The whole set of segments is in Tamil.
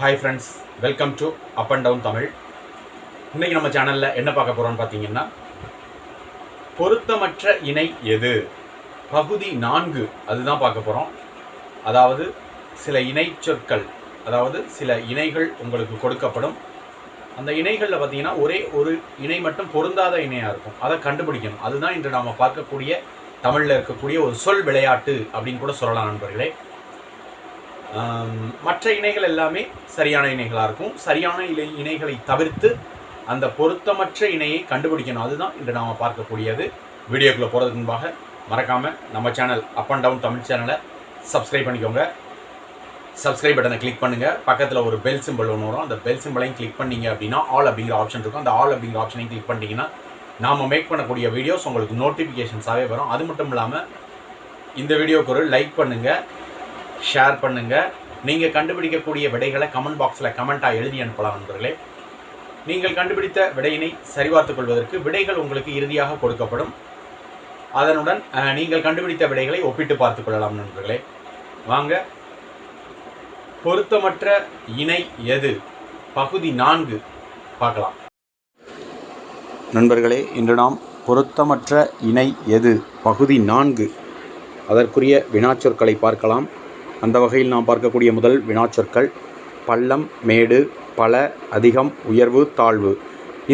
Hi friends welcome to up and down Tamil இன்றைக்கி நம்ம சேனலில் என்ன பார்க்க போகிறோம்னு பார்த்தீங்கன்னா பொருத்தமற்ற இணை எது? பகுதி நான்கு அதுதான் பார்க்க போகிறோம் அதாவது சில இணை சொற்கள் அதாவது சில இணைகள் உங்களுக்கு கொடுக்கப்படும். அந்த இணைகளில் பார்த்தீங்கன்னா ஒரே ஒரு இணை மட்டும் பொருந்தாத இணையாக இருக்கும். அதை கண்டுபிடிக்கணும். அதுதான் இன்று நாம் பார்க்கக்கூடிய தமிழில் இருக்கக்கூடிய ஒரு சொல் விளையாட்டு அப்படின்னு கூட சொல்லலாம் நண்பர்களே. மற்ற இணைகள் எல்லாமே சரியான இணைகளாக இருக்கும். சரியான இணை இணைகளை தவிர்த்து அந்த பொருத்தமற்ற இணையை கண்டுபிடிக்கணும். அதுதான் இன்று நாம் பார்க்கக்கூடியது. வீடியோக்குள்ளே போகிறதுக்கு முன்பாக மறக்காமல் நம்ம channel up and down Tamil சேனலை சப்ஸ்கிரைப் பண்ணிக்கோங்க. சப்ஸ்கிரைப் பட்டனை கிளிக் பண்ணுங்கள் பக்கத்தில் ஒரு பெல் சிம்பிள் ஒன்று வரும். அந்த பெல் சிம்பிளையும் கிளிக் பண்ணீங்க அப்படின்னா ஆல் அப்படிங்கிற ஆப்ஷன் இருக்கும். அந்த ஆல் அப்படிங்கிற ஆப்ஷனையும் கிளிக் பண்ணிட்டீங்கன்னா நாம் மேக் பண்ணக்கூடிய வீடியோஸ் உங்களுக்கு நோட்டிஃபிகேஷன்ஸாகவே வரும். அது மட்டும் இல்லாமல் இந்த வீடியோக்கு ஒரு லைக் பண்ணுங்கள் ஷேர் பண்ணுங்கள் நீங்கள் கண்டுபிடிக்கக்கூடிய விடைகளை கமெண்ட் பாக்ஸில் கமெண்ட்டாக எழுதி அனுப்பலாம் நண்பர்களே. நீங்கள் கண்டுபிடித்த விடையினை சரிபார்த்துக் கொள்வதற்கு விடைகள் உங்களுக்கு இறுதியாக கொடுக்கப்படும். அதனுடன் நீங்கள் கண்டுபிடித்த விடைகளை ஒப்பிட்டு பார்த்துக் கொள்ளலாம் நண்பர்களே. வாங்க. பொருத்தமற்ற இணை எது? பகுதி நான்கு பார்க்கலாம். நண்பர்களே இன்று நாம் பொருத்தமற்ற இணை எது? பகுதி நான்கு. அதற்குரிய வினாச்சொற்களை பார்க்கலாம். அந்த வகையில் நாம் பார்க்கக்கூடிய முதல் வினாச்சொற்கள் பள்ளம் மேடு பல அதிகம் உயர்வு தாழ்வு.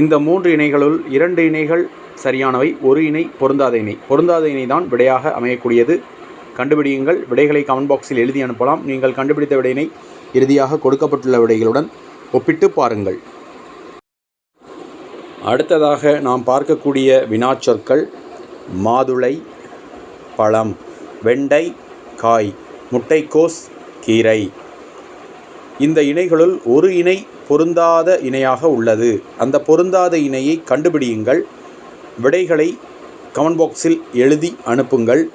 இந்த மூன்று இணைகளுள் இரண்டு இணைகள் சரியானவை ஒரு இணை பொருந்தாத இணை. பொருந்தாத இணை தான் விடையாக அமையக்கூடியது. கண்டுபிடியுங்கள். விடைகளை கமெண்ட் பாக்ஸில் எழுதி அனுப்பலாம். நீங்கள் கண்டுபிடித்த விடையினை இறுதியாக கொடுக்கப்பட்டுள்ள விடைகளுடன் ஒப்பிட்டு பாருங்கள். அடுத்ததாக நாம் பார்க்கக்கூடிய வினாச்சொற்கள் மாதுளை பழம் வெண்டை காய். முட்டைக்கோஸ் கீரை. இந்த இணைகளுள் ஒரு இணை பொருந்தாத இணையாக உள்ளது. அந்த பொருந்தாத இணையை கண்டுபிடியுங்கள். விடைகளை கமெண்ட் பாக்ஸில் எழுதி அனுப்புங்கள்.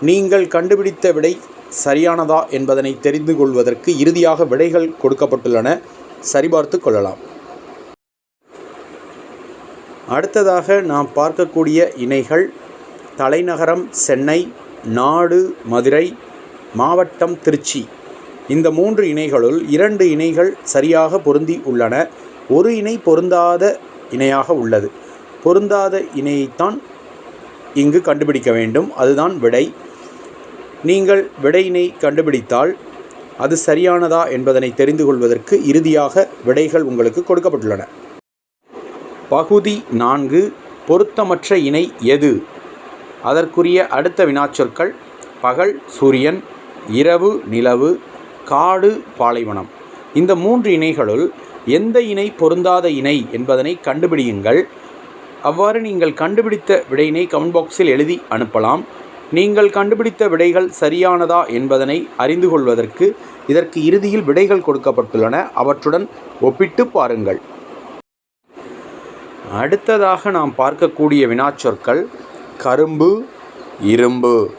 நீங்கள் கண்டுபிடித்த விடை சரியானதா என்பதனை தெரிந்து கொள்வதற்கு இறுதியாக விடைகள் கொடுக்கப்பட்டுள்ளன. சரிபார்த்து கொள்ளலாம். அடுத்ததாக நாம் பார்க்கக்கூடிய இணைகள் தலைநகரம் சென்னை நாடு மதுரை மாவட்டம் திருச்சி. இந்த மூன்று இணைகளுள் இரண்டு இணைகள் சரியாக பொருந்தி உள்ளன. ஒரு இணை பொருந்தாத இணையாக உள்ளது. பொருந்தாத இணையைத்தான் இங்கு கண்டுபிடிக்க வேண்டும். அதுதான் விடை. நீங்கள் விடையினை கண்டுபிடித்தால் அது சரியானதா என்பதனை தெரிந்து கொள்வதற்கு இறுதியாக விடைகள் உங்களுக்கு கொடுக்கப்பட்டுள்ளன. பகுதி நான்கு பொருத்தமற்ற இணை எது? அதற்குரிய அடுத்த வினாச்சொற்கள் பகல் சூரியன் இரவு நிலவு காடு பாலைவனம். இந்த மூன்று இணைகளுள் எந்த இணை பொருந்தாத இணை என்பதனை கண்டுபிடியுங்கள். அவ்வாறு நீங்கள் கண்டுபிடித்த விடையினை கமெண்ட் பாக்ஸில் எழுதி அனுப்பலாம். நீங்கள் கண்டுபிடித்த விடைகள் சரியானதா என்பதனை அறிந்து கொள்வதற்கு இதற்கு இறுதியில் விடைகள் கொடுக்கப்பட்டுள்ளன. அவற்றுடன் ஒப்பிட்டு பாருங்கள். அடுத்ததாக நாம் பார்க்கக்கூடிய வினாச்சொற்கள் கரும்பு இரும்பு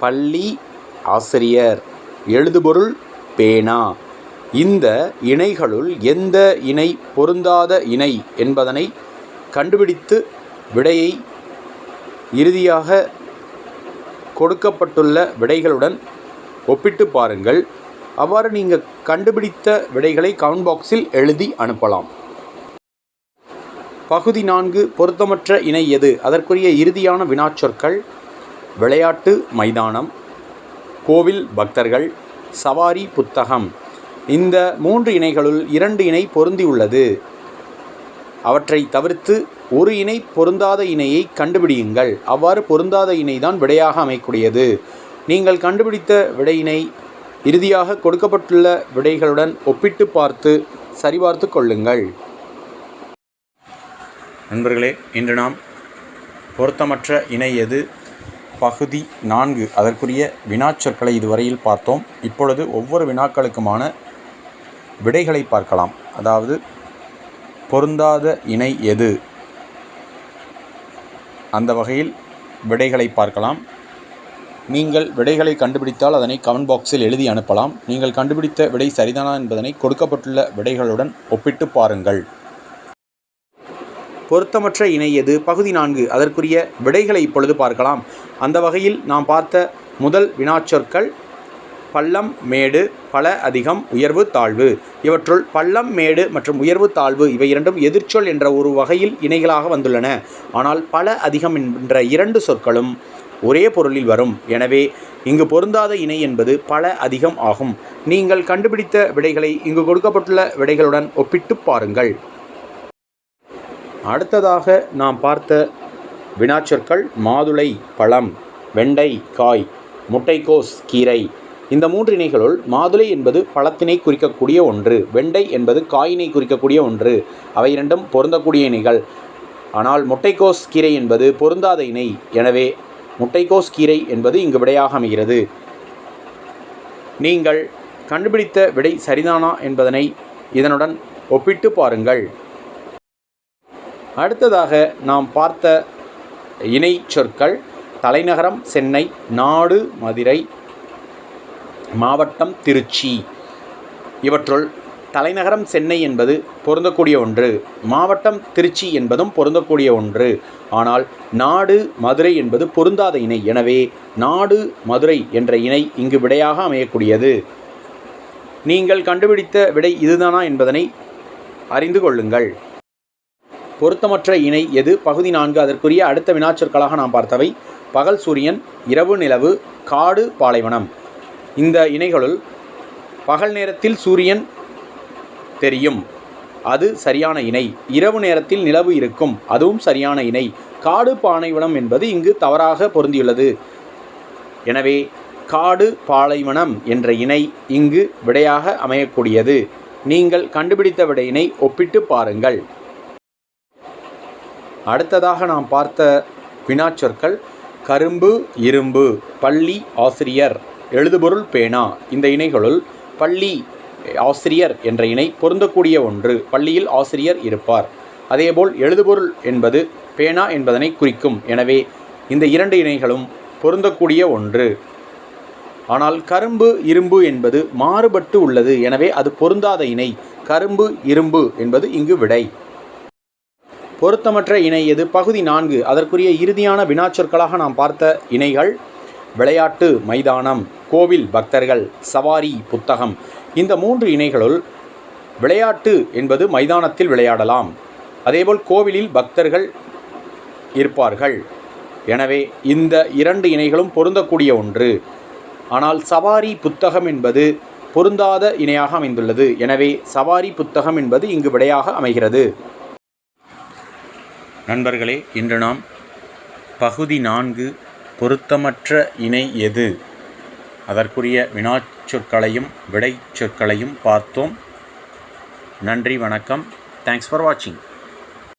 பள்ளி ஆசிரியர். எழுதுபொருள் பேனா. இந்த இணைகளுள் எந்த இணை பொருந்தாத இணை என்பதனை கண்டுபிடித்து விடையை இறுதியாக கொடுக்கப்பட்டுள்ள விடைகளுடன் ஒப்பிட்டு பாருங்கள். அவ்வாறு நீங்கள் கண்டுபிடித்த விடைகளை கவுண்ட் பாக்ஸில் எழுதி அனுப்பலாம். பகுதி நான்கு பொருத்தமற்ற இணை எது? அதற்குரிய இறுதியான வினாச்சொற்கள் விளையாட்டு மைதானம் கோவில் பக்தர்கள் சவாரி புத்தகம். இந்த மூன்று இணைகளுள் இரண்டு இணை பொருந்தியுள்ளது. அவற்றை தவிர்த்து ஒரு இணை பொருந்தாத இணையை கண்டுபிடியுங்கள். அவ்வாறு பொருந்தாத இணைதான் விடையாக அமைக்கூடியது நீங்கள் கண்டுபிடித்த விடையினை இறுதியாக கொடுக்கப்பட்டுள்ள விடைகளுடன் ஒப்பிட்டு பார்த்து சரிபார்த்து கொள்ளுங்கள். நண்பர்களே இன்று நாம் பொருத்தமற்ற இணை எது? பகுதி நான்கு. அதற்குரிய வினாச்சொற்களை இதுவரையில் பார்த்தோம். இப்பொழுது ஒவ்வொரு வினாக்களுக்குமான விடைகளை பார்க்கலாம். அதாவது பொருந்தாத இணை எது? அந்த வகையில் விடைகளை பார்க்கலாம். நீங்கள் விடைகளை கண்டுபிடித்தால் அதனை கமெண்ட் பாக்ஸில் எழுதி அனுப்பலாம். நீங்கள் கண்டுபிடித்த விடை சரிதானா என்பதனை கொடுக்கப்பட்டுள்ள விடைகளுடன் ஒப்பிட்டு பாருங்கள். பொருத்தமற்ற இணை எது? பகுதி நான்கு. அதற்குரிய விடைகளை இப்பொழுது பார்க்கலாம். அந்த வகையில் நாம் பார்த்த முதல் வினாச்சொற்கள் பள்ளம் மேடு பல அதிகம் உயர்வு தாழ்வு. இவற்றுள் பள்ளம் மேடு மற்றும் உயர்வு தாழ்வு இவை இரண்டும் எதிர்ச்சொல் என்ற ஒரு வகையில் இணைகளாக வந்துள்ளன. ஆனால் பல அதிகம் என்ற இரண்டு சொற்களும் ஒரே பொருளில் வரும். எனவே இங்கு பொருந்தாத இணை என்பது பல அதிகம் ஆகும். நீங்கள் கண்டுபிடித்த விடைகளை இங்கு கொடுக்கப்பட்டுள்ள விடைகளுடன் ஒப்பிட்டு பாருங்கள். அடுத்ததாக நாம் பார்த்த வினாச்சொற்கள் மாதுளை பழம் வெண்டை காய் முட்டைக்கோஸ் கீரை. இந்த மூன்று இணைகளுள் மாதுளை என்பது பழத்தினை குறிக்கக்கூடிய ஒன்று வெண்டை என்பது காயினை குறிக்கக்கூடிய ஒன்று. அவை இரண்டும் பொருந்தக்கூடிய இணைகள். ஆனால் முட்டைக்கோஸ் கீரை என்பது பொருந்தாத இணை. எனவே முட்டைக்கோஸ் கீரை என்பது இங்கு விடையாக அமைகிறது. நீங்கள் கண்டுபிடித்த விடை சரிதானா என்பதனை இதனுடன் ஒப்பிட்டு பாருங்கள். அடுத்ததாக நாம் பார்த்த இணை சொற்கள் தலைநகரம் சென்னை நாடு மதுரை மாவட்டம் திருச்சி. இவற்றுள் தலைநகரம் சென்னை என்பது பொருந்தக்கூடிய ஒன்று மாவட்டம் திருச்சி என்பதும் பொருந்தக்கூடிய ஒன்று. ஆனால் நாடு மதுரை என்பது பொருந்தாத இணை. எனவே நாடு மதுரை என்ற இணை இங்கு விடையாக அமையக்கூடியது. நீங்கள் கண்டுபிடித்த விடை இதுதானா என்பதனை அறிந்து கொள்ளுங்கள். பொருத்தமற்ற இணை எது? பகுதி நான்கு. அதற்குரிய அடுத்த வினாச்சொற்களாக நாம் பார்த்தவை. பகல் சூரியன் இரவு நிலவு காடு பாலைவனம். இந்த இணைகளுள் பகல் நேரத்தில் சூரியன் தெரியும். அது சரியான இணை. இரவு நேரத்தில் நிலவு இருக்கும். அதுவும் சரியான இணை. காடு பாலைவனம் என்பது இங்கு தவறாக பொருந்தியுள்ளது. எனவே காடு பாலைவனம் என்ற இணை இங்கு விடையாக அமையக்கூடியது. நீங்கள் கண்டுபிடித்த விடையினை ஒப்பிட்டு பாருங்கள். அடுத்ததாக நாம் பார்த்த வினாச்சொற்கள் கரும்பு இரும்பு பள்ளி ஆசிரியர் எழுதுபொருள் பேனா இந்த இணைகளுள் பள்ளி ஆசிரியர் என்ற இணை பொருந்தக்கூடிய ஒன்று. பள்ளியில் ஆசிரியர் இருப்பார். அதேபோல் எழுதுபொருள் என்பது பேனா என்பதனை குறிக்கும். எனவே இந்த இரண்டு இணைகளும் பொருந்தக்கூடிய ஒன்று. ஆனால் கரும்பு இரும்பு என்பது மாறுபட்டு உள்ளது. எனவே அது பொருந்தாத இணை. கரும்பு இரும்பு என்பது இங்கு விடை. பொருத்தமற்ற இணை எது? பகுதி நான்கு. அதற்குரிய இறுதியான வினாச்சொற்களாக நாம் பார்த்த இணைகள் விளையாட்டு மைதானம் கோவில் பக்தர்கள் சவாரி புத்தகம். இந்த மூன்று இணைகளுள் விளையாட்டு என்பது மைதானத்தில் விளையாடலாம். அதேபோல் கோவிலில் பக்தர்கள் இருப்பார்கள். எனவே இந்த இரண்டு இணைகளும் பொருந்தக்கூடிய ஒன்று. ஆனால் சவாரி புத்தகம் என்பது பொருந்தாத இணையாக அமைந்துள்ளது. எனவே சவாரி புத்தகம் என்பது இங்கு விடையாக அமைகிறது. நண்பர்களே இன்று நாம் பகுதி நான்கு பொருத்தமற்ற இணை எது? அதற்குரிய வினாச்சொற்களையும் விடை சொற்களையும் பார்த்தோம். நன்றி வணக்கம். தேங்க்ஸ் ஃபார் வாட்சிங்